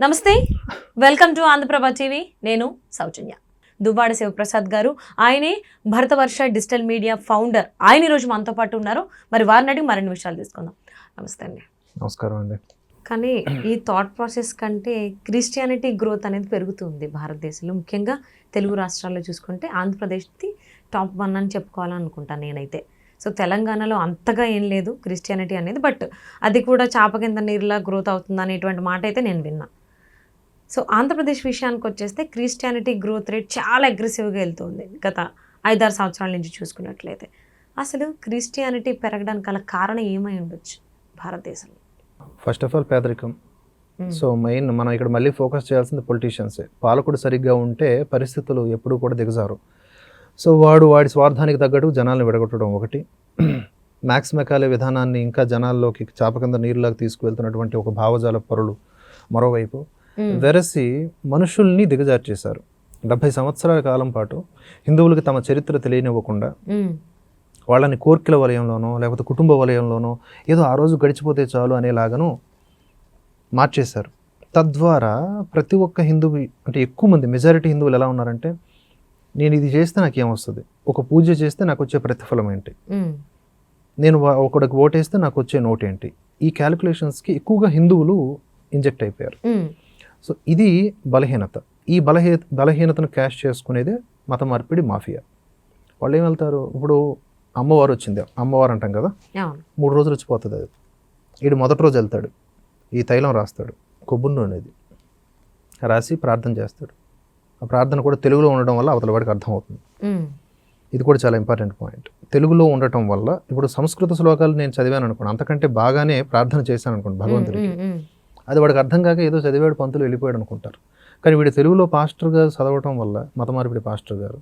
నమస్తే. Welcome to Andhraprabha TV. నేను సౌజన్య. దువ్వాడ శివప్రసాద్ గారు ఆయనే భరతవర్ష డిజిటల్ మీడియా ఫౌండర్. ఆయన ఈరోజు మనతో పాటు ఉన్నారు. మరి వారిని అడిగి మరిన్ని విషయాలు తీసుకుందాం. నమస్తే అండి. నమస్కారం అండి. కానీ ఈ థాట్ ప్రాసెస్ కంటే క్రిస్టియానిటీ గ్రోత్ అనేది పెరుగుతుంది భారతదేశంలో. ముఖ్యంగా తెలుగు రాష్ట్రాల్లో చూసుకుంటే ఆంధ్రప్రదేశ్ది టాప్ వన్ అని చెప్పుకోవాలనుకుంటాను నేనైతే. సో తెలంగాణలో అంతగా ఏం లేదు క్రిస్టియానిటీ అనేది. బట్ అది కూడా చాప కింద నీరులా గ్రోత్ అవుతుంది అనేటువంటి మాట అయితే నేను విన్నా. సో ఆంధ్రప్రదేశ్ విషయానికి వచ్చేస్తే క్రిస్టియానిటీ గ్రోత్ రేట్ చాలా అగ్రెసివ్గా వెళ్తుంది గత ఐదారు సంవత్సరాల నుంచి చూసుకున్నట్లయితే. అసలు క్రిస్టియానిటీ పెరగడానికి గల కారణం ఏమై ఉండొచ్చు భారతదేశంలో? ఫస్ట్ ఆఫ్ ఆల్ పేదరికం. సో మెయిన్ మనం ఇక్కడ మళ్ళీ ఫోకస్ చేయాల్సింది పొలిటీషియన్సే పాలకుడు సరిగ్గా ఉంటే పరిస్థితులు ఎప్పుడూ కూడా దిగజారు. సో వాడు వాడి స్వార్థానికి తగ్గట్టు జనాల్ని విడగొట్టడం ఒకటి. మ్యాక్స్ మెకాలే విధానాన్ని ఇంకా జనాల్లోకి చాప కింద నీరులాగా తీసుకువెళ్తున్నటువంటి ఒక భావజాల పరులు మరోవైపు. వెరసి మనుషుల్ని దిగజార్చేశారు డెబ్భై సంవత్సరాల కాలం పాటు హిందువులకి తమ చరిత్ర తెలియనివ్వకుండా. వాళ్ళని కోర్కెల వలయంలోనో లేకపోతే కుటుంబ వలయంలోనో ఏదో ఆ రోజు గడిచిపోతే చాలు అనేలాగాను మార్చేశారు. తద్వారా ప్రతి ఒక్క హిందువు అంటే ఎక్కువ మంది మెజారిటీ హిందువులు ఎలా ఉన్నారంటే నేను ఇది చేస్తే నాకు ఏమొస్తుంది ఒక పూజ చేస్తే నాకు వచ్చే ప్రతిఫలం ఏంటి. నేను ఒకడికి ఓటేస్తే నాకు వచ్చే నోట్ ఏంటి ఈ క్యాలిక్యులేషన్స్కి ఎక్కువగా హిందువులు ఇంజెక్ట్ అయిపోయారు. సో ఇది బలహీనత. ఈ బలహీ బలహీనతను క్యాష్ చేసుకునేదే మత మార్పిడి మాఫియా. వాళ్ళు ఏం వెళ్తారు ఇప్పుడు అమ్మవారు వచ్చింది. అమ్మవారు అంటాం కదా? మూడు రోజులు వచ్చిపోతుంది అది. వీడు మొదటి రోజు వెళ్తాడు. ఈ తైలం రాస్తాడు. కొబ్బరి అనేది రాసి ప్రార్థన చేస్తాడు. ఆ ప్రార్థన కూడా తెలుగులో ఉండడం వల్ల అవతల వాడికి అర్థమవుతుంది. ఇది కూడా చాలా ఇంపార్టెంట్ పాయింట్. తెలుగులో ఉండటం వల్ల ఇప్పుడు సంస్కృత శ్లోకాలు నేను చదివాను అనుకోండి అంతకంటే బాగానే ప్రార్థన చేశాను అనుకోండి భగవంతుడికి. అది వాడికి అర్థం కాక ఏదో చదివాడు పంతులు వెళ్ళిపోయాడు అనుకుంటారు. కానీ వీడు తెలుగులో పాస్టర్గా చదవటం వల్ల మత మార్పిడి పాస్టర్ గారు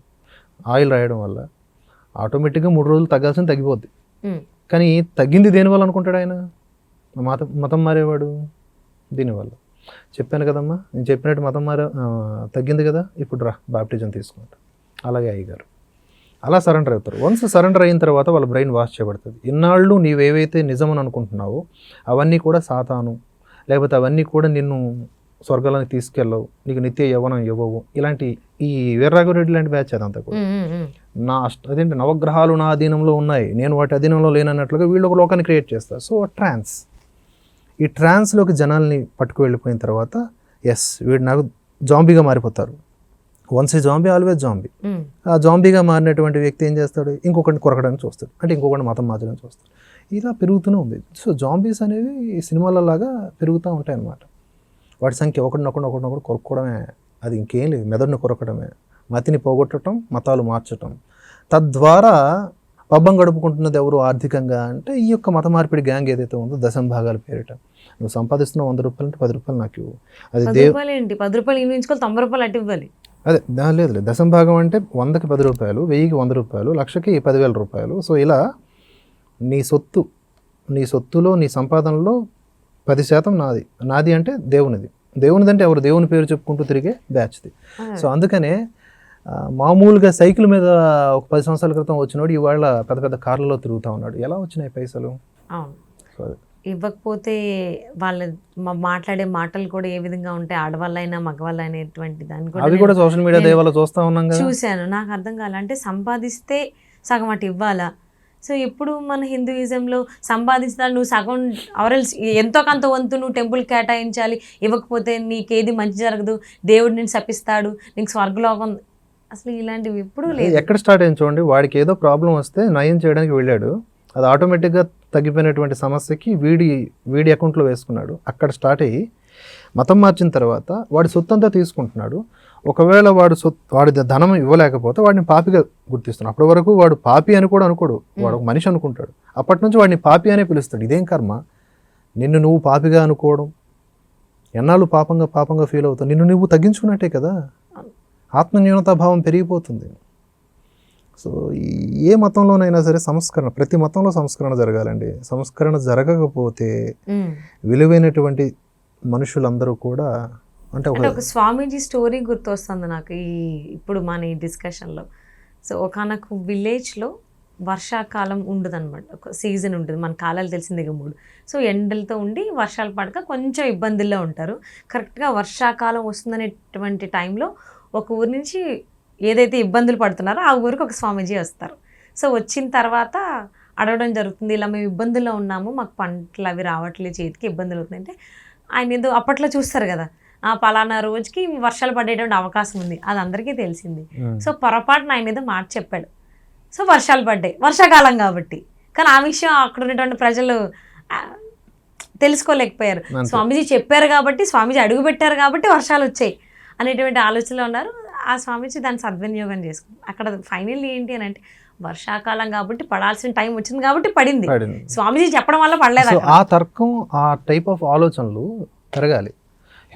ఆయిల్ రాయడం వల్ల ఆటోమేటిక్గా మూడు రోజులు తగ్గాల్సింది తగ్గిపోద్ది. కానీ తగ్గింది దేనివల్ల అనుకుంటాడు ఆయన? మత మతం మారేవాడు దీనివల్ల. చెప్పాను కదమ్మా నేను చెప్పినట్టు మతం మారే తగ్గింది కదా ఇప్పుడు రా బాప్టిజం తీసుకుంటా. అలాగే అయ్యగారు. అలా సరెండర్ అవుతారు. వన్స్ సరెండర్ అయిన తర్వాత వాళ్ళ బ్రెయిన్ వాష్ చేయబడుతుంది. ఇన్నాళ్ళు నీవేవైతే నిజమని అనుకుంటున్నావో అవన్నీ కూడా సాతాను లేకపోతే అవన్నీ కూడా నిన్ను స్వర్గాలకు తీసుకెళ్ళవు. నీకు నిత్య యవ్వనం ఇవ్వవు. ఇలాంటి ఈ వీర్రాఘవరెడ్డి లాంటి బ్యాచ్ అదంతా కూడా. నా అదేంటి? నవగ్రహాలు నా అధీనంలో ఉన్నాయి. నేను వాటి అధీనంలో లేనన్నట్లుగా వీళ్ళు ఒక లోకాన్ని క్రియేట్ చేస్తారు. సో ట్రాన్స్ ఈ ట్రాన్స్లోకి జనాల్ని పట్టుకు వెళ్ళిపోయిన తర్వాత ఎస్ వీడు నాకు జాంబీగా మారిపోతారు. వన్స్ ఈ జాంబీ ఆల్వేస్ జాంబీ. ఆ జాంబీగా మారినటువంటి వ్యక్తి ఏం చేస్తాడు? ఇంకొకరిని కొరకడానికి చూస్తాడు. అంటే ఇంకొకరిని మతం మార్చడానికి చూస్తాడు. ఇలా పెరుగుతూనే ఉంది. సో జాంబీస్ అనేవి సినిమాలలాగా పెరుగుతూ ఉంటాయి అన్నమాట వాటి సంఖ్య ఒకటినొకటి ఒకటినొకటి కొరక్కడమే అది ఇంకేం లేదు. మెదడుని కొరకడమే. మతిని పోగొట్టడం మతాలు మార్చటం తద్వారా పబ్బం గడుపుకుంటున్నది ఎవరు ఆర్థికంగా అంటే ఈ యొక్క మత మార్పిడి గ్యాంగ్ ఏదైతే ఉందో దశం భాగాల పేరిట. నువ్వు సంపాదిస్తున్న వంద రూపాయలు అంటే పది రూపాయలు నాకు ఇవ్వు. అది పది రూపాయలు ఏంటి? పది రూపాయలు ఇన్వించుకోవాలి తొంభై రూపాయలు అటు ఇవ్వాలి. అదే లేదు లేదు. దశం భాగం అంటే వందకి పది రూపాయలు వెయ్యికి వంద రూపాయలు లక్షకి పదివేల రూపాయలు. సో ఇలా నీ సొత్తు నీ సొత్తులో నీ సంపాదనలో పది శాతం నాది. నాది అంటే దేవునిది. దేవునిది అంటే ఎవరు? దేవుని పేరు చెప్పుకుంటూ తిరిగే బ్యాచ్ది. సో అందుకనే మామూలుగా సైకిల్ మీద ఒక పది సంవత్సరాల క్రితం వచ్చినోడు ఇవాళ పెద్ద పెద్ద కార్లలో తిరుగుతూ ఉన్నాడు. ఎలా వచ్చినాయి పైసలు? ఇవ్వకపోతే వాళ్ళ మాట్లాడే మాటలు కూడా ఏ విధంగా ఉంటాయి? ఆడవాళ్ళైనా మగవాళ్ళైనా ఎటువంటి దాన్ని కూడా అవి కూడా సోషల్ మీడియా చూస్తూ ఉన్నాం చూశాను. నాకు అర్థం కాలే. అంటే సంపాదిస్తే సగం అటు ఇవ్వాలా? సో ఎప్పుడు మన హిందూయిజంలో సంపాదిస్తున్నా నువ్వు సగం అవరల్స్ ఎంతో కొంత వంతు నువ్వు టెంపుల్ కేటాయించాలి ఇవ్వకపోతే నీకేది మంచి జరగదు దేవుడు నేను శపిస్తాడు నీకు స్వర్గలోకం. అసలు ఇలాంటివి ఎప్పుడూ లేదు. ఎక్కడ స్టార్ట్ అయింది చూడండి వాడికి ఏదో ప్రాబ్లం వస్తే నయం చేయడానికి వెళ్ళాడు. అది ఆటోమేటిక్గా తగ్గిపోయినటువంటి సమస్యకి వీడి వీడి అకౌంట్లో వేసుకున్నాడు. అక్కడ స్టార్ట్ అయ్యి మతం మార్చిన తర్వాత వాడి సొత్తు అంతా తీసుకుంటున్నాడు. ఒకవేళ వాడు వాడి ధనం ఇవ్వలేకపోతే వాడిని పాపిగా గుర్తిస్తున్నాడు. అప్పటి వరకు వాడు పాపి అని కూడా అనుకోడు. వాడు ఒక మనిషి అనుకుంటాడు. అప్పటి నుంచి వాడిని పాపి అనే పిలుస్తాడు. ఇదేం కర్మ? నిన్ను నువ్వు పాపిగా అనుకోవడం. ఎన్నాళ్ళు పాపంగా పాపంగా ఫీల్ అవుతావు. నిన్ను నువ్వు తగ్గించుకున్నట్టే కదా. ఆత్మన్యూనతాభావం పెరిగిపోతుంది. సో ఏ మతంలోనైనా సరే సంస్కరణ ప్రతి మతంలో సంస్కరణ జరగాలండి. సంస్కరణ జరగకపోతే. విలువైనటువంటి మనుషులందరూ కూడా అంటే ఒక స్వామీజీ స్టోరీ గుర్తొస్తుంది నాకు ఈ ఇప్పుడు మన ఈ డిస్కషన్లో సో ఒకనొక విలేజ్లో వర్షాకాలం ఉండదు అనమాట ఒక సీజన్ ఉంటుంది. మన కాలాలు తెలిసిందే ఇక మూడు. సో ఎండలతో ఉండి వర్షాలు పడక కొంచెం ఇబ్బందుల్లో ఉంటారు. కరెక్ట్గా వర్షాకాలం వస్తుందనేటువంటి టైంలో ఒక ఊరి నుంచి ఏదైతే ఇబ్బందులు పడుతున్నారో ఆ ఊరికి ఒక స్వామీజీ వస్తారు. సో వచ్చిన తర్వాత అడగడం జరుగుతుంది. ఇలా మేము ఇబ్బందుల్లో ఉన్నాము. మాకు పంటలు అవి రావట్లేదు. చేతికి ఇబ్బందులు అవుతున్నాయంటే ఆయన ఏదో అప్పట్లో చూస్తారు కదా. పలానా రోజుకి వర్షాలు పడేటువంటి అవకాశం ఉంది. అది అందరికీ తెలిసింది. సో పొరపాటున ఆయన ఏదో మాట చెప్పాడు. సో వర్షాలు పడ్డాయి. వర్షాకాలం కాబట్టి. కానీ ఆ విషయం అక్కడ ఉన్నటువంటి ప్రజలు ఆ, తెలుసుకోలేకపోయారు. స్వామీజీ చెప్పారు కాబట్టి స్వామీజీ అడుగు పెట్టారు కాబట్టి వర్షాలు వచ్చాయి అనేటువంటి ఆలోచనలో ఉన్నారు. ఆ స్వామీజీ దాన్ని సద్వినియోగం చేసుకున్నారు అక్కడ ఫైనల్ ఏంటి అని అంటే వర్షాకాలం కాబట్టి పడాల్సిన టైం వచ్చింది కాబట్టి పడింది. స్వామీజీ చెప్పడం వల్ల పడలేదు. ఆ తర్కం ఆ టైప్ ఆఫ్ ఆలోచనలు పెరగాలి.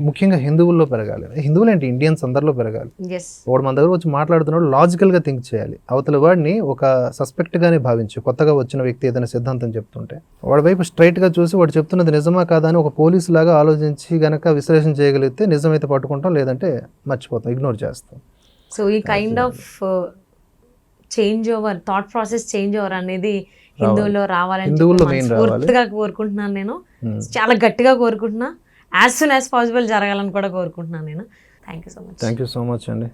ముఖ్యంగా హిందువుల్లో పెరగాలి. హిందువులు ఏంటి? ఇండియన్స్ అందరిలో పెరగాలి. వాడు మన దగ్గర వచ్చి మాట్లాడుతున్నాడు లాజికల్గా థింక్ చేయాలి. అవతల వాడిని ఒక సస్పెక్ట్గానే భావించు. కొత్తగా వచ్చిన వ్యక్తి ఏదైనా సిద్ధాంతం చెప్తుంటే. వాడి వైపు స్ట్రైట్గా చూసి వాడు చెప్తున్నది నిజమా కాదా అని ఒక పోలీసు లాగా ఆలోచించి గనక విశ్లేషణ చేయగలిగితే నిజమైతే పట్టుకుంటాం లేదంటే మర్చిపోతాం ఇగ్నోర్ చేస్తాం. సో ఈ kind of change over thought process change over అనేది హిందువుల్లో రావాలని. మనస్ఫూర్తిగా కోరుకుంటున్నాను నేను. Hmm. చాలా గట్టిగా కోరుకుంటున్నా. యాజ్ సూన్ యాజ్ పాసిబుల్ జరగాలని కూడా కోరుకుంటున్నాను నేను. Thank you so much thank you so much అండి.